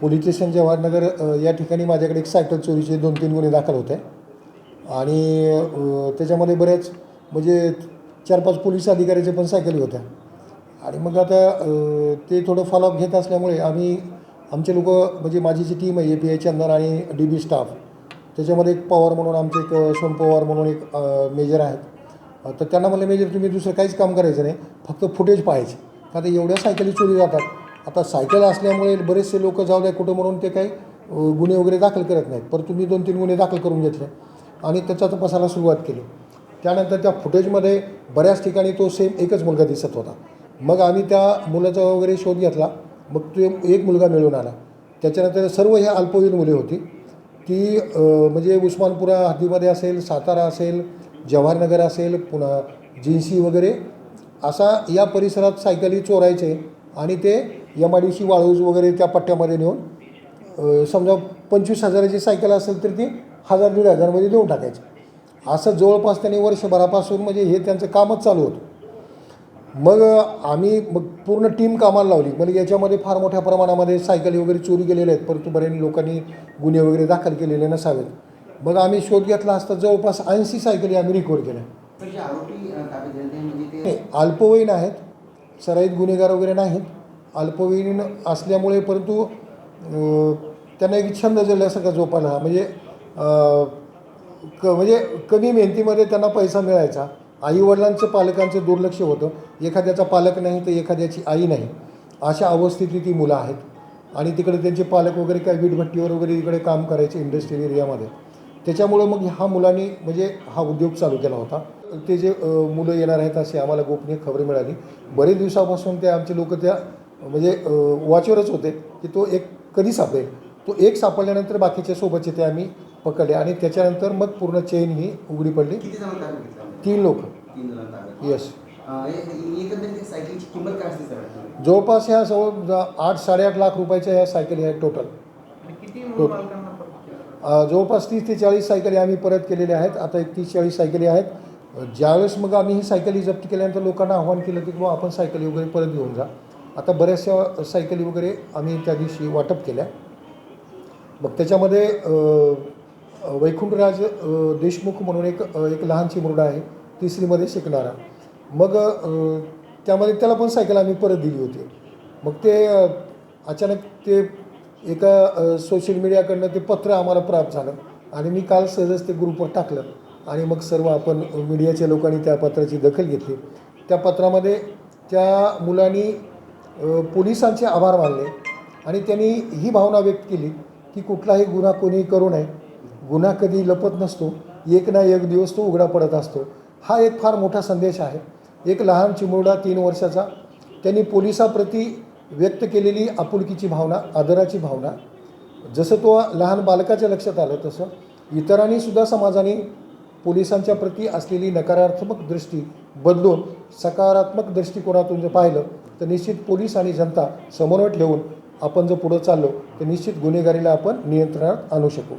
Police station Jawahar Nagar या ठिकाणी माझ्याकडे एक सायकल चोरीचे दोन तीन गुन्हे दाखल होते. आणि त्याच्यामध्ये बरेच म्हणजे चार पाच पोलीस अधिकाऱ्याचे पण सायकली होत्या. आणि मग आता ते थोडं फॉलोअप घेत असल्यामुळे आम्ही आमचे लोक म्हणजे माझी जी टीम आहे ए पी आय चंदन आणि डी बी स्टाफ त्याच्यामध्ये एक पवार म्हणून आमचे एक सोन पवार म्हणून एक मेजर आहेत. तर त्यांना म्हणलं मेजर तुम्ही दुसरं काहीच काम करायचं नाही. फक्त फुटेज पाहायचे. का आता एवढ्या सायकली चोरी जातात. आता सायकल असल्यामुळे बरेचसे लोक जाऊ द्या कुठं म्हणून ते काही गुन्हे वगैरे दाखल करत नाहीत. परंतु तुम्ही दोन तीन गुन्हे दाखल करून घेतले आणि त्याचा तपासाला सुरुवात केली. त्यानंतर त्या फुटेजमध्ये बऱ्याच ठिकाणी तो सेम एकच मुलगा दिसत होता. मग आम्ही त्या मुलाचा वगैरे शोध घेतला. मग तो एक मुलगा मिळून आला. त्याच्यानंतर सर्व ह्या अल्पवयीन मुले होती. ती म्हणजे उस्मानपुरा हद्दीमध्ये असेल सातारा असेल जवाहरनगर असेल पुन्हा जिन्सी वगैरे असा या परिसरात सायकली चोरायचे आणि ते M I D C Waluj वगैरे त्या पट्ट्यामध्ये नेऊन समजा पंचवीस हजाराची सायकल असेल तर ती हजार दीड हजारमध्ये देऊन टाकायचे. असं जवळपास त्यांनी वर्षभरापासून म्हणजे हे त्यांचं कामच चालू होतं. मग आम्ही मग पूर्ण टीम कामाला लावली. म्हणजे याच्यामध्ये फार मोठ्या प्रमाणामध्ये सायकली वगैरे चोरी गेलेल्या आहेत. परंतु बऱ्याच लोकांनी गुन्हे वगैरे दाखल केलेले नसावेत. मग आम्ही शोध घेतला असता जवळपास ऐंशी सायकली आम्ही रिकवर केल्या. म्हणजे अल्पवयीन आहेत. सराईत गुन्हेगार वगैरे नाहीत. अल्पवयीन असल्यामुळे परंतु त्यांना एक छंद जळल्यासारखा जोपाला म्हणजे क म्हणजे कमी मेहनतीमध्ये त्यांना पैसा मिळायचा. आईवडिलांचं पालकांचं दुर्लक्ष होतं. एखाद्याचा पालक नाही तर एखाद्याची आई नाही. अशा अवस्थेतली ती मुलं आहेत. आणि तिकडे त्यांचे पालक वगैरे काय वीटभट्टीवर वगैरे इकडे काम करायचे इंडस्ट्रियल एरियामध्ये. त्याच्यामुळं मग ह्या मुलांनी म्हणजे हा उद्योग चालू केला होता. ते जे मुलं येणार आहेत अशी आम्हाला गोपनीय खबर मिळाली. बरेच दिवसापासून ते आमचे लोक त्या म्हणजे वॉचवरच होते की तो एक कधी सापडेल? तो एक सापडल्यानंतर बाकीच्या सोबतचे ते आम्ही पकडले आणि त्याच्यानंतर मग पूर्ण चेन ही उघडी पडली. तीन लोक. येस हे- जवळपास ह्या जवळ ज- आठ साडेआठ लाख रुपयाच्या ह्या सायकली आहेत टोटल किती मूळ मालकांना परत केलं? अ, जवळपास तीस ते चाळीस सायकली आम्ही परत केलेल्या आहेत. आता एक तीस चाळीस सायकली आहेत. ज्यावेळेस मग आम्ही ही सायकली जप्त केल्यानंतर लोकांना आव्हान केलं की बुवा आपण सायकली वगैरे परत घेऊन जा. आता बऱ्याचशा सायकली वगैरे आम्ही त्या दिवशी वाटप केल्या. मग त्याच्यामध्ये वैकुंठराज देशमुख म्हणून एक एक लहानशी मुरडा आहे तिसरीमध्ये शिकणारा. मग त्यामध्ये त्याला पण सायकल आम्ही परत दिली होती. मग ते अचानक ते एका सोशल मीडियाकडनं ते पत्र आम्हाला प्राप्त झालं आणि मी काल सहजच ते ग्रुपवर टाकलं आणि मग सर्व आपण मीडियाच्या लोकांनी त्या पत्राची दखल घेतली. त्या पत्रामध्ये त्या मुलांनी पोलिसांचे आभार मानले आणि त्यांनी ही भावना व्यक्त केली की कुठलाही गुन्हा कोणी करू नये. गुन्हा कधी लपत नसतो. एक ना एक दिवस तो उघडा पडत असतो. हा एक फार मोठा संदेश आहे. एक लहान चिमुरडा तीन वर्षाचा त्यांनी पोलिसाप्रती व्यक्त केलेली आपुलकीची भावना आदराची भावना जसं तो लहान बालकाच्या लक्षात आलं तसं इतरांनी सुद्धा समाजाने पोलिसांच्या प्रती असलेली नकारात्मक दृष्टी बदलून सकारात्मक दृष्टिकोनातून जर पाहिलं तर निश्चित पोलीस आणि जनता समन्वय ठेवून आपण जर पुढं चाललो तर निश्चित गुन्हेगारीला आपण नियंत्रणात आणू शकू.